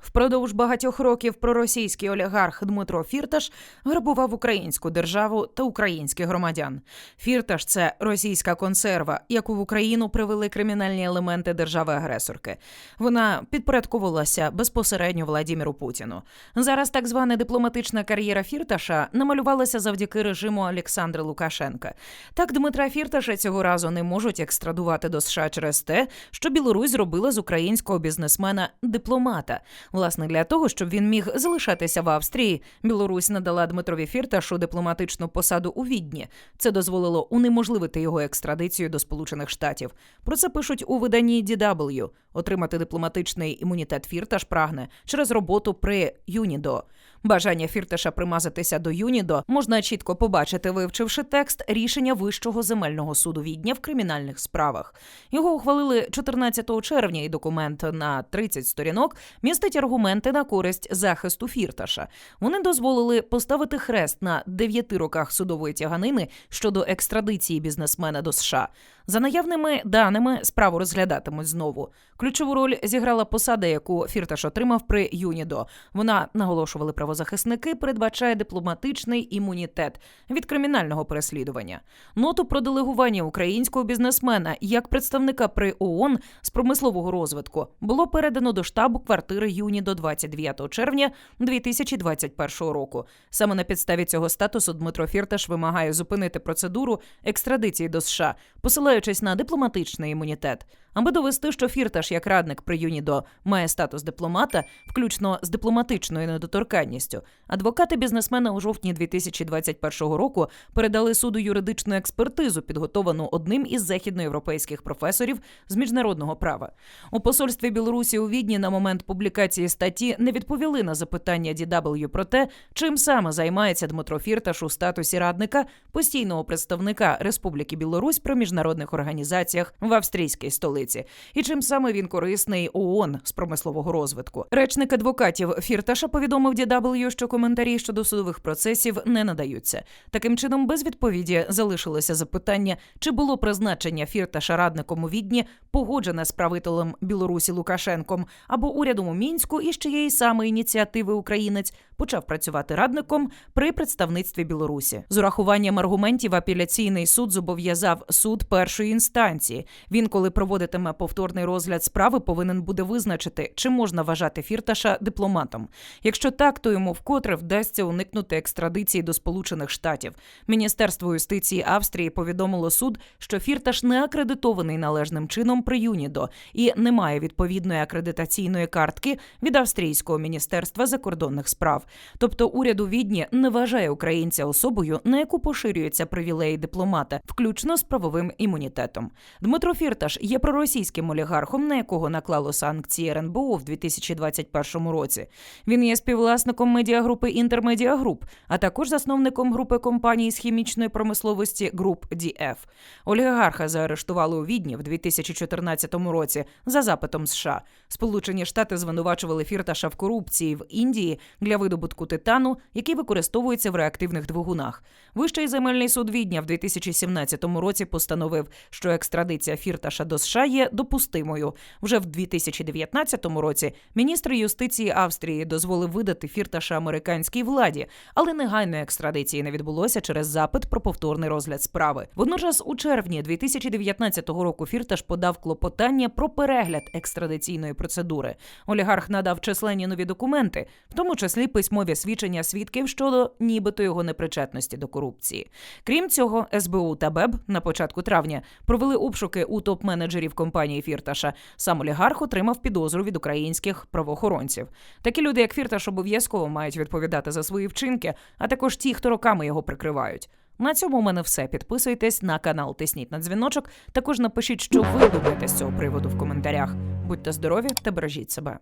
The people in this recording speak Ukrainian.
Впродовж багатьох років проросійський олігарх Дмитро Фірташ грабував українську державу та українських громадян. Фірташ це російська консерва, яку в Україну привели кримінальні елементи держави-агресорки. Вона підпорядковувалася безпосередньо Владіміру Путіну. Зараз так звана дипломатична кар'єра Фірташа намалювалася завдяки режиму Олександра Лукашенка. Так Дмитра Фірташа цього разу не можуть екстрадувати до США через те, що Білорусь зробила з українського бізнесмена дипломата. Власне, для того, щоб він міг залишатися в Австрії, Білорусь надала Дмитрові Фірташу дипломатичну посаду у Відні. Це дозволило унеможливити його екстрадицію до Сполучених Штатів. Про це пишуть у виданні DW. Отримати дипломатичний імунітет Фірташ прагне через роботу при ЮНІДО. Бажання Фірташа примазатися до ЮНІДО можна чітко побачити, вивчивши текст рішення Вищого земельного суду Відня в кримінальних справах. Його ухвалили 14 червня, і документ на 30 сторінок містить аргументи на користь захисту Фірташа. Вони дозволили поставити хрест на дев'яти роках судової тяганини щодо екстрадиції бізнесмена до США. За наявними даними справу розглядатимуть знову. Ключову роль зіграла посада, яку Фірташ отримав при ЮНІДО. Вона наголошували правозахисники, передбачає дипломатичний імунітет від кримінального переслідування. Ноту про делегування українського бізнесмена як представника при ООН з промислового розвитку було передано до штабу квартири ЮНІДО 29 червня 2021 року. Саме на підставі цього статусу Дмитро Фірташ вимагає зупинити процедуру екстрадиції до США, посилаючись на дипломатичний імунітет. Аби довести, що Фірташ, як радник при ЮНІДО, має статус дипломата, включно з дипломатичною недоторканністю, адвокати бізнесмена у жовтні 2021 року передали суду юридичну експертизу, підготовану одним із західноєвропейських професорів з міжнародного права. У посольстві Білорусі у Відні на момент публікації статті не відповіли на запитання DW про те, чим саме займається Дмитро Фірташ у статусі радника постійного представника Республіки Білорусь при міжнародних організаціях в австрійській столиці столиці, і чим саме він корисний ООН з промислового розвитку. Речник адвокатів Фірташа повідомив DW, що коментарі щодо судових процесів не надаються. Таким чином, без відповіді залишилося запитання, чи було призначення Фірташа радником у відні погоджене з правителем Білорусі Лукашенком або урядом у мінську, і з чиєї саме ініціативи українець почав працювати радником при представництві Білорусі. З урахуванням аргументів апеляційний суд зобов'язав суд першої інстанції. Він, коли проводитиме повторний розгляд справи, повинен буде визначити, чи можна вважати Фірташа дипломатом. Якщо так, то йому вкотре вдасться уникнути екстрадиції до Сполучених Штатів. Міністерство юстиції Австрії повідомило суд, що Фірташ не акредитований належним чином при ЮНІДО і не має відповідної акредитаційної картки від австрійського міністерства закордонних справ. Тобто уряд у відні не вважає українця особою, на яку поширюються привілеї дипломата, включно з правовим імунітетом. Дмитро Фірташ є проросійським олігархом, на якого наклало санкції РНБО в 2021 році. Він є співвласником медіагрупи Інтермедіа Груп, а також засновником групи компаній з хімічної промисловості Груп DF. Олігарха заарештували у відні в 2014 році за запитом США. Сполучені Штати звинувачували Фірташа в корупції в Індії для видобутку титану, який використовується в реактивних двигунах. Вищий земельний суд Відня в 2017 році постановив, що екстрадиція Фірташа до США є допустимою. Вже в 2019 році міністр юстиції Австрії дозволив видати Фірташа американській владі, але негайної екстрадиції не відбулося через запит про повторний розгляд справи. Водночас, у червні 2019 року Фірташ подав клопотання про перегляд екстрадиційної процедури. Олігарх надав численні нові документи, в тому числі письмові свідчення свідків щодо нібито його непричетності до корупції. Крім цього, СБУ та БЕБ на початку травня провели обшуки у топ-менеджерів компанії Фірташа. Сам олігарх отримав підозру від українських правоохоронців. Такі люди, як Фірташ, обов'язково мають відповідати за свої вчинки, а також ті, хто роками його прикривають. На цьому у мене все. Підписуйтесь на канал, тисніть на дзвіночок. Також напишіть, що ви думаєте з цього приводу в коментарях. Будьте здорові та бережіть себе.